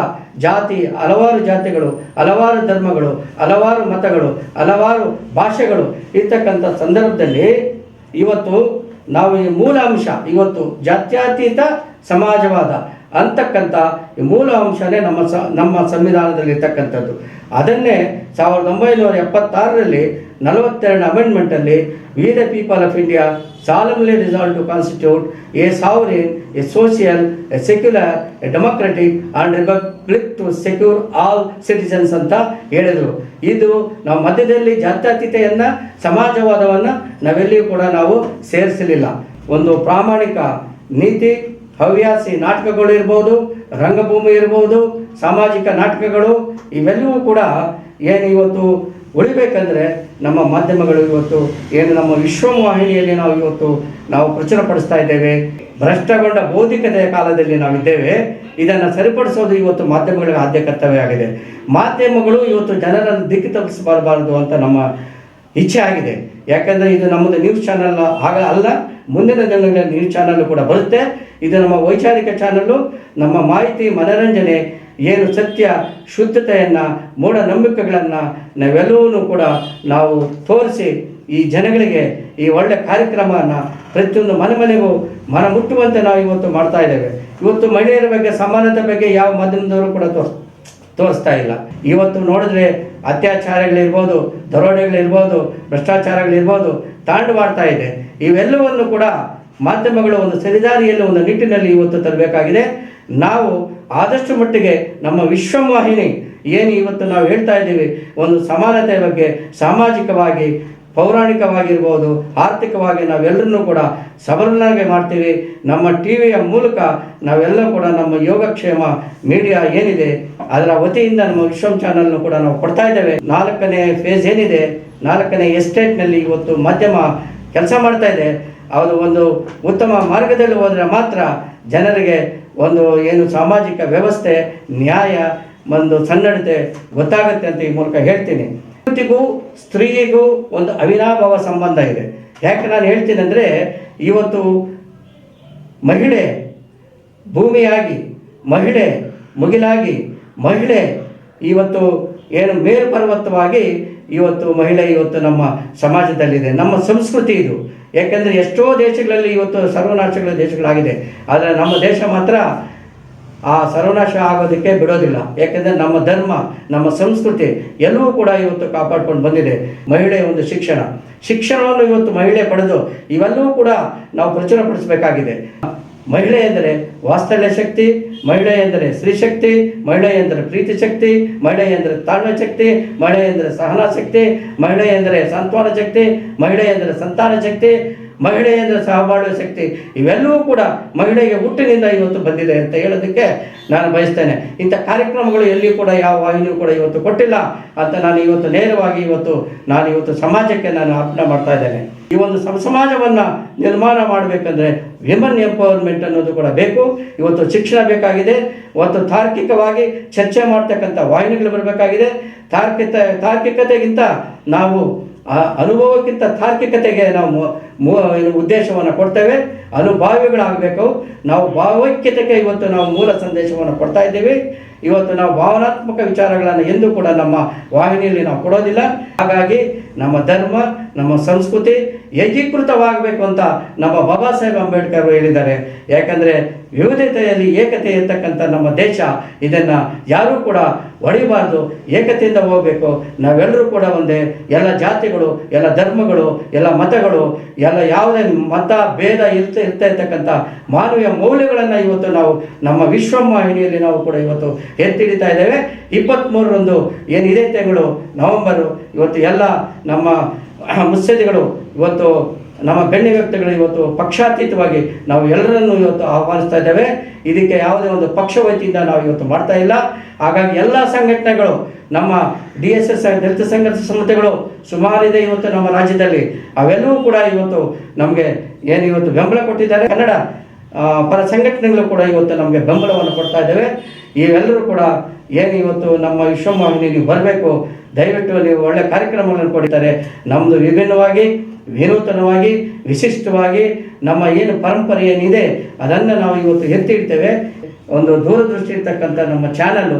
ಜಾತಿ, ಹಲವಾರು ಜಾತಿಗಳು, ಹಲವಾರು ಧರ್ಮಗಳು, ಹಲವಾರು ಮತಗಳು, ಹಲವಾರು ಭಾಷೆಗಳು ಇರ್ತಕ್ಕಂಥ ಸಂದರ್ಭದಲ್ಲಿ ಇವತ್ತು ನಾವು ಈ ಮೂಲ ಅಂಶ, ಇವತ್ತು ಜಾತ್ಯತೀತ, ಸಮಾಜವಾದ ಅಂತಕ್ಕಂಥ ಮೂಲ ಅಂಶನೇ ನಮ್ಮ ಸ, ನಮ್ಮ ಸಂವಿಧಾನದಲ್ಲಿ ಇರ್ತಕ್ಕಂಥದ್ದು ಅದನ್ನೇ ಸಾವಿರದ ಒಂಬೈನೂರ ಎಪ್ಪತ್ತಾರರಲ್ಲಿ ನಲವತ್ತೆರಡು ಅಮೆಂಡ್ಮೆಂಟಲ್ಲಿ we the people of India solemnly resolve to constitute a sovereign a socialist a secular a democratic and republic to secure all citizens ಅಂತ ಹೇಳಿದರು. ಇದು ನಾವು ಮಧ್ಯದಲ್ಲಿ ಜಾತ್ಯತೀತೆಯನ್ನು, ಸಮಾಜವಾದವನ್ನು ನಾವೆಲ್ಲಿಯೂ ಕೂಡ ನಾವು ಸೇರಿಸಲಿಲ್ಲ. ಒಂದು ಪ್ರಾಮಾಣಿಕ ನೀತಿ ಹವ್ಯಾಸಿ ನಾಟಕಗಳು ಇರ್ಬೋದು, ರಂಗಭೂಮಿ ಇರ್ಬೋದು, ಸಾಮಾಜಿಕ ನಾಟಕಗಳು, ಇವೆಲ್ಲವೂ ಕೂಡ ಏನು ಇವತ್ತು ಉಳಿಬೇಕಂದ್ರೆ ನಮ್ಮ ಮಾಧ್ಯಮಗಳು ಇವತ್ತು, ಏನು ನಮ್ಮ ವಿಶ್ವವಾಹಿನಿಯಲ್ಲಿ ನಾವು ಇವತ್ತು ನಾವು ಪ್ರಚುರಪಡಿಸ್ತಾ ಇದ್ದೇವೆ. ಭ್ರಷ್ಟಗೊಂಡ ಬೌದ್ಧಿಕತೆಯ ಕಾಲದಲ್ಲಿ ನಾವಿದ್ದೇವೆ. ಇದನ್ನು ಸರಿಪಡಿಸೋದು ಇವತ್ತು ಮಾಧ್ಯಮಗಳಿಗೆ ಆದ್ಯ ಕರ್ತವ್ಯ ಆಗಿದೆ. ಮಾಧ್ಯಮಗಳು ಇವತ್ತು ಜನರನ್ನು ದಿಕ್ಕಿ ತಪ್ಪಿಸಬಾರಬಾರದು ಅಂತ ನಮ್ಮ ಇಚ್ಛೆ ಆಗಿದೆ. ಯಾಕಂದರೆ ಇದು ನಮ್ಮದು ನ್ಯೂಸ್ ಚಾನಲ್ ಆಗ ಅಲ್ಲ. ಮುಂದಿನ ದಿನಗಳಲ್ಲಿ ನ್ಯೂಸ್ ಚಾನಲ್ ಕೂಡ ಬರುತ್ತೆ. ಇದು ನಮ್ಮ ವೈಚಾರಿಕ ಚಾನಲ್ಲು ನಮ್ಮ ಮಾಹಿತಿ, ಮನರಂಜನೆ, ಏನು ಸತ್ಯ, ಶುದ್ಧತೆಯನ್ನು, ಮೂಢನಂಬಿಕೆಗಳನ್ನು ನಾವೆಲ್ಲವೂ ಕೂಡ ನಾವು ತೋರಿಸಿ ಈ ಜನಗಳಿಗೆ ಈ ಒಳ್ಳೆ ಕಾರ್ಯಕ್ರಮವನ್ನು ಪ್ರತಿಯೊಂದು ಮನೆ ಮನೆಗೂ ಮನ ಮುಟ್ಟುವಂತೆ ನಾವು ಇವತ್ತು ಮಾಡ್ತಾ ಇದ್ದೇವೆ. ಇವತ್ತು ಮಹಿಳೆಯರ ಬಗ್ಗೆ, ಸಮಾನತೆ ಬಗ್ಗೆ ಯಾವ ಮಾಧ್ಯಮದವರು ಕೂಡ ತೋರಿಸ್, ತೋರಿಸ್ತಾ ಇಲ್ಲ. ಇವತ್ತು ನೋಡಿದ್ರೆ ಅತ್ಯಾಚಾರಗಳಿರ್ಬೋದು, ದರೋಡೆಗಳಿರ್ಬೋದು, ಭ್ರಷ್ಟಾಚಾರಗಳಿರ್ಬೋದು ತಾಂಡವಾಡ್ತಾ ಇದೆ. ಇವೆಲ್ಲವನ್ನು ಕೂಡ ಮಾಧ್ಯಮಗಳು ಒಂದು ಸರಿದಾರಿಯಲ್ಲಿ, ಒಂದು ನಿಟ್ಟಿನಲ್ಲಿ ಇವತ್ತು ತರಬೇಕಾಗಿದೆ. ನಾವು ಆದಷ್ಟು ಮಟ್ಟಿಗೆ ನಮ್ಮ ವಿಶ್ವವಾಹಿನಿ ಏನು ಇವತ್ತು ನಾವು ಹೇಳ್ತಾ ಇದ್ದೀವಿ, ಒಂದು ಸಮಾನತೆಯ ಬಗ್ಗೆ, ಸಾಮಾಜಿಕವಾಗಿ ಪೌರಾಣಿಕವಾಗಿರ್ಬೋದು, ಆರ್ಥಿಕವಾಗಿ ನಾವೆಲ್ಲರನ್ನೂ ಕೂಡ ಸಬಲನಾಗಿ ಮಾಡ್ತೀವಿ. ನಮ್ಮ ಟಿ ವಿಯ ಮೂಲಕ ನಾವೆಲ್ಲ ಕೂಡ ನಮ್ಮ ಯೋಗಕ್ಷೇಮ, ಮೀಡಿಯಾ ಏನಿದೆ, ಅದರ ವತಿಯಿಂದ ನಮ್ಮ ವಿಶ್ವಂ ಚಾನಲ್ನು ಕೂಡ ನಾವು ಕೊಡ್ತಾ ಇದ್ದೇವೆ. ನಾಲ್ಕನೇ ಫೇಸ್ ಏನಿದೆ, ನಾಲ್ಕನೇ ಎಸ್ಟೇಟ್ನಲ್ಲಿ ಇವತ್ತು ಮಾಧ್ಯಮ ಕೆಲಸ ಮಾಡ್ತಾ ಇದೆ. ಅದು ಒಂದು ಉತ್ತಮ ಮಾರ್ಗದಲ್ಲಿ ಹೋದರೆ ಮಾತ್ರ ಜನರಿಗೆ ಒಂದು ಏನು ಸಾಮಾಜಿಕ ವ್ಯವಸ್ಥೆ, ನ್ಯಾಯ, ಒಂದು ಸನ್ನಡತೆ ಗೊತ್ತಾಗುತ್ತೆ ಅಂತ ಈ ಮೂಲಕ ಹೇಳ್ತೀನಿ. ಪ್ರಕೃತಿಗೂ ಸ್ತ್ರೀಗೂ ಒಂದು ಅವಿನಾಭಾವ ಸಂಬಂಧ ಇದೆ. ಯಾಕೆ ನಾನು ಹೇಳ್ತೀನಿ ಅಂದರೆ ಇವತ್ತು ಮಹಿಳೆ ಭೂಮಿಯಾಗಿ, ಮಹಿಳೆ ಮುಗಿಲಾಗಿ, ಮಹಿಳೆ ಇವತ್ತು ಏನು ಮೇಲ್ಪರ್ವತವಾಗಿ ಇವತ್ತು ಮಹಿಳೆ ಇವತ್ತು ನಮ್ಮ ಸಮಾಜದಲ್ಲಿದೆ. ನಮ್ಮ ಸಂಸ್ಕೃತಿ ಇದು. ಯಾಕೆಂದರೆ ಎಷ್ಟೋ ದೇಶಗಳಲ್ಲಿ ಇವತ್ತು ಸರ್ವನಾಶಗಳ ದೇಶಗಳಾಗಿದೆ. ಆದರೆ ನಮ್ಮ ದೇಶ ಮಾತ್ರ ಆ ಸರ್ವನಾಶ ಆಗೋದಕ್ಕೆ ಬಿಡೋದಿಲ್ಲ. ಯಾಕೆಂದರೆ ನಮ್ಮ ಧರ್ಮ, ನಮ್ಮ ಸಂಸ್ಕೃತಿ ಎಲ್ಲವೂ ಕೂಡ ಇವತ್ತು ಕಾಪಾಡ್ಕೊಂಡು ಬಂದಿದೆ. ಮಹಿಳೆಯ ಒಂದು ಶಿಕ್ಷಣ. ಶಿಕ್ಷಣವನ್ನು ಇವತ್ತು ಮಹಿಳೆ ಪಡೆದು ಇವೆಲ್ಲವೂ ಕೂಡ ನಾವು ಪ್ರಚುರಪಡಿಸಬೇಕಾಗಿದೆ. ಮಹಿಳೆ ಎಂದರೆ ವಾಸ್ತವ್ಯ ಶಕ್ತಿ, ಮಹಿಳೆ ಎಂದರೆ ಸ್ತ್ರೀಶಕ್ತಿ ಮಹಿಳೆ ಎಂದರೆ ಪ್ರೀತಿ ಶಕ್ತಿ, ಮಹಿಳೆ ಎಂದರೆ ತಾಳ್ಮೆ ಶಕ್ತಿ, ಮಹಿಳೆ ಎಂದರೆ ಸಹನಾ ಶಕ್ತಿ, ಮಹಿಳೆ ಎಂದರೆ ಸಾಂತ್ವನ ಶಕ್ತಿ, ಮಹಿಳೆ ಎಂದರೆ ಸಂತಾನ ಶಕ್ತಿ ಮಹಿಳೆ ಸಹಬಾಳ್ವ ಶಕ್ತಿ ಇವೆಲ್ಲವೂ ಕೂಡ ಮಹಿಳೆಗೆ ಹುಟ್ಟಿನಿಂದ ಇವತ್ತು ಬಂದಿದೆ ಅಂತ ಹೇಳೋದಕ್ಕೆ ನಾನು ಬಯಸ್ತೇನೆ. ಇಂಥ ಕಾರ್ಯಕ್ರಮಗಳು ಎಲ್ಲಿಯೂ ಕೂಡ ಯಾವ ವಾಹಿನಿಯೂ ಕೂಡ ಇವತ್ತು ಕೊಟ್ಟಿಲ್ಲ ಅಂತ ನಾನು ಇವತ್ತು ನೇರವಾಗಿ ಇವತ್ತು ನಾನು ಇವತ್ತು ಸಮಾಜಕ್ಕೆ ನಾನು ಅರ್ಪಣೆ ಮಾಡ್ತಾ ಇದ್ದೇನೆ. ಈ ಒಂದು ಸಮ ಸಮಾಜವನ್ನು ನಿರ್ಮಾಣ ಮಾಡಬೇಕಂದ್ರೆ ವಿಮನ್ ಎಂಪವರ್ಮೆಂಟ್ ಅನ್ನೋದು ಕೂಡ ಬೇಕು. ಇವತ್ತು ಶಿಕ್ಷಣ ಬೇಕಾಗಿದೆ. ಇವತ್ತು ತಾರ್ಕಿಕವಾಗಿ ಚರ್ಚೆ ಮಾಡ್ತಕ್ಕಂಥ ವಾಹಿನಿಗಳು ಬರಬೇಕಾಗಿದೆ. ತಾರ್ಕಿಕ ತಾರ್ಕಿಕತೆಗಿಂತ ನಾವು ಆ ಅನುಭವಕ್ಕಿಂತ ತಾರ್ಕಿಕತೆಗೆ ನಾವು ಉದ್ದೇಶವನ್ನು ಕೊಡ್ತೇವೆ, ಅನುಭಾವಿಗಳಾಗಬೇಕು. ನಾವು ಭಾವೈಕ್ಯತೆಗೆ ಇವತ್ತು ನಾವು ಮೂಲ ಸಂದೇಶವನ್ನು ಕೊಡ್ತಾ ಇದ್ದೀವಿ. ಇವತ್ತು ನಾವು ಭಾವನಾತ್ಮಕ ವಿಚಾರಗಳನ್ನು ಎಂದೂ ಕೂಡ ನಮ್ಮ ವಾಹಿನಿಯಲ್ಲಿ ನಾವು ಕೊಡೋದಿಲ್ಲ. ಹಾಗಾಗಿ ನಮ್ಮ ಧರ್ಮ, ನಮ್ಮ ಸಂಸ್ಕೃತಿ ಏಕೀಕೃತವಾಗಬೇಕು ಅಂತ ನಮ್ಮ ಬಾಬಾ ಸಾಹೇಬ್ ಅಂಬೇಡ್ಕರ್ ಹೇಳಿದ್ದಾರೆ. ಯಾಕಂದರೆ ವಿವಿಧತೆಯಲ್ಲಿ ಏಕತೆ ಇರ್ತಕ್ಕಂಥ ನಮ್ಮ ದೇಶ, ಇದನ್ನು ಯಾರೂ ಕೂಡ ಒಡಿಬಾರ್ದು ಏಕತೆಯಿಂದ ಹೋಗಬೇಕು. ನಾವೆಲ್ಲರೂ ಕೂಡ ಒಂದೇ, ಎಲ್ಲ ಜಾತಿಗಳು, ಎಲ್ಲ ಧರ್ಮಗಳು, ಎಲ್ಲ ಮತಗಳು, ಎಲ್ಲ ಯಾವುದೇ ಮತ ಭೇದ ಇರ್ತ, ಇರ್ತಾ ಇರ್ತಕ್ಕಂಥ ಮಾನವೀಯ ಮೌಲ್ಯಗಳನ್ನು ಇವತ್ತು ನಾವು ನಮ್ಮ ವಿಶ್ವ ವಾಹಿನಿಯಲ್ಲಿ ನಾವು ಕೂಡ ಇವತ್ತು ಎತ್ತಿಡಿತಾ ಇದ್ದೇವೆ. ಇಪ್ಪತ್ತ್ಮೂರರಂದು ಏನು ಇದೇ ತಿಂಗಳು? ನವಂಬರು. ಇವತ್ತು ಎಲ್ಲ ನಮ್ಮ ಮುತ್ಸದಿಗಳು ಇವತ್ತು ನಮ್ಮ ಬೆಣ್ಣೆ ವ್ಯಕ್ತಿಗಳು ಇವತ್ತು ಪಕ್ಷಾತೀತವಾಗಿ ನಾವು ಎಲ್ಲರನ್ನೂ ಇವತ್ತು ಆಹ್ವಾನಿಸ್ತಾ ಇದ್ದೇವೆ. ಇದಕ್ಕೆ ಯಾವುದೇ ಒಂದು ಪಕ್ಷ ವೈತಿಯಿಂದ ನಾವು ಇವತ್ತು ಮಾಡ್ತಾ ಇಲ್ಲ. ಹಾಗಾಗಿ ಎಲ್ಲ ಸಂಘಟನೆಗಳು, ನಮ್ಮ ಡಿ ಎಸ್ ಎಸ್ ದಲಿತ ಸಂಘರ್ಷ ಸಂಸ್ಥೆಗಳು, ಸುಮಾರಿದೆ ಇವತ್ತು ನಮ್ಮ ರಾಜ್ಯದಲ್ಲಿ. ಅವೆಲ್ಲವೂ ಕೂಡ ಇವತ್ತು ನಮಗೆ ಏನು ಇವತ್ತು ಬೆಂಬಲ ಕೊಟ್ಟಿದ್ದಾರೆ. ಕನ್ನಡ ಪರ ಸಂಘಟನೆಗಳು ಕೂಡ ಇವತ್ತು ನಮಗೆ ಬೆಂಬಲವನ್ನು ಕೊಡ್ತಾ ಇದ್ದೇವೆ. ಇವೆಲ್ಲರೂ ಕೂಡ ಏನು ಇವತ್ತು ನಮ್ಮ ವಿಶ್ವವಾಹಿನಿ ನೀವು ಬರಬೇಕು? ದಯವಿಟ್ಟು ನೀವು ಒಳ್ಳೆ ಕಾರ್ಯಕ್ರಮಗಳನ್ನು ಕೊಡ್ತಾರೆ ನಮ್ಮದು ವಿಭಿನ್ನವಾಗಿ, ವಿನೂತನವಾಗಿ, ವಿಶಿಷ್ಟವಾಗಿ ನಮ್ಮ ಏನು ಪರಂಪರೆ ಏನಿದೆ, ಅದನ್ನು ನಾವು ಇವತ್ತು ಎತ್ತಿ ಇಡ್ತೇವೆ ಒಂದು ದೂರದೃಷ್ಟಿ ಇರ್ತಕ್ಕಂಥ ನಮ್ಮ ಚಾನಲ್ಲು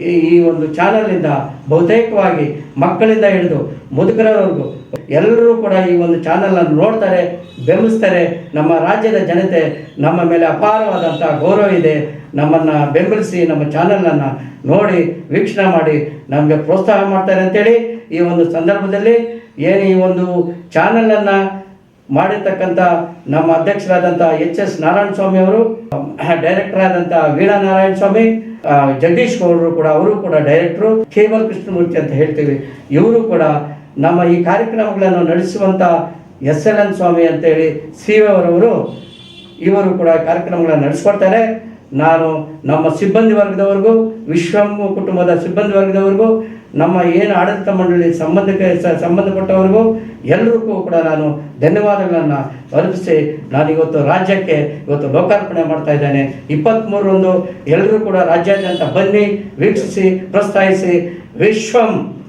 ಈ ಒಂದು ಚಾನಲಿಂದ ಬಹುತೇಕವಾಗಿ ಮಕ್ಕಳಿಂದ ಹಿಡಿದು ಮುದುಕರವರೆಗೂ ಎಲ್ಲರೂ ಕೂಡ ಈ ಒಂದು ಚಾನಲನ್ನು ನೋಡ್ತಾರೆ, ಬೆಂಬಲಿಸ್ತಾರೆ. ನಮ್ಮ ರಾಜ್ಯದ ಜನತೆ ನಮ್ಮ ಮೇಲೆ ಅಪಾರವಾದಂಥ ಗೌರವ ಇದೆ. ನಮ್ಮನ್ನು ಬೆಂಬಲಿಸಿ ನಮ್ಮ ಚಾನಲನ್ನು ನೋಡಿ ವೀಕ್ಷಣೆ ಮಾಡಿ ನಮಗೆ ಪ್ರೋತ್ಸಾಹ ಮಾಡ್ತಾರೆ ಅಂತೇಳಿ ಈ ಒಂದು ಸಂದರ್ಭದಲ್ಲಿ ಏನು ಈ ಒಂದು ಚಾನಲನ್ನು ಮಾಡಿರ್ತಕ್ಕಂಥ ನಮ್ಮ ಅಧ್ಯಕ್ಷರಾದಂಥ ಎಚ್ ಎಸ್ ನಾರಾಯಣ ಸ್ವಾಮಿ ಅವರು ಡೈರೆಕ್ಟರ್ ಆದಂಥ ವೀಣಾ ನಾರಾಯಣ ಸ್ವಾಮಿ ಜಗದೀಶ್ ಗೌಡರು ಕೂಡ, ಅವರು ಕೂಡ ಡೈರೆಕ್ಟ್ರು ಕೇವಲ್ ಕೃಷ್ಣಮೂರ್ತಿ ಅಂತ ಹೇಳ್ತೀವಿ. ಇವರು ಕೂಡ ನಮ್ಮ ಈ ಕಾರ್ಯಕ್ರಮಗಳನ್ನು ನಡೆಸುವಂಥ ಎಸ್ ಎಲ್ ಎನ್ ಸ್ವಾಮಿ ಅಂತೇಳಿ ಸಿ ಅವರವರು, ಇವರು ಕೂಡ ಕಾರ್ಯಕ್ರಮಗಳನ್ನು ನಡೆಸ್ಕೊಡ್ತಾರೆ. ನಾನು ನಮ್ಮ ಸಿಬ್ಬಂದಿ ವರ್ಗದವರೆಗೂ ವಿಶ್ವಂ ಕುಟುಂಬದ ಸಿಬ್ಬಂದಿ ವರ್ಗದವರೆಗೂ, ನಮ್ಮ ಏನು ಆಡಳಿತ ಮಂಡಳಿ ಸಂಬಂಧಕ್ಕೆ ಸಂಬಂಧಪಟ್ಟವರಿಗೂ ಸಂಬಂಧಪಟ್ಟವರೆಗೂ ಎಲ್ಲರಿಗೂ ಕೂಡ ನಾನು ಧನ್ಯವಾದಗಳನ್ನು ಅರ್ಪಿಸಿ ನಾನು ಇವತ್ತು ರಾಜ್ಯಕ್ಕೆ ಇವತ್ತು ಲೋಕಾರ್ಪಣೆ ಮಾಡ್ತಾ ಇದ್ದೇನೆ. ಇಪ್ಪತ್ತ್ಮೂರರಂದು ಎಲ್ಲರೂ ಕೂಡ ರಾಜ್ಯಾದ್ಯಂತ ಬನ್ನಿ, ವೀಕ್ಷಿಸಿ ಪ್ರೋತ್ಸಾಹಿಸಿ ವಿಶ್ವಂ.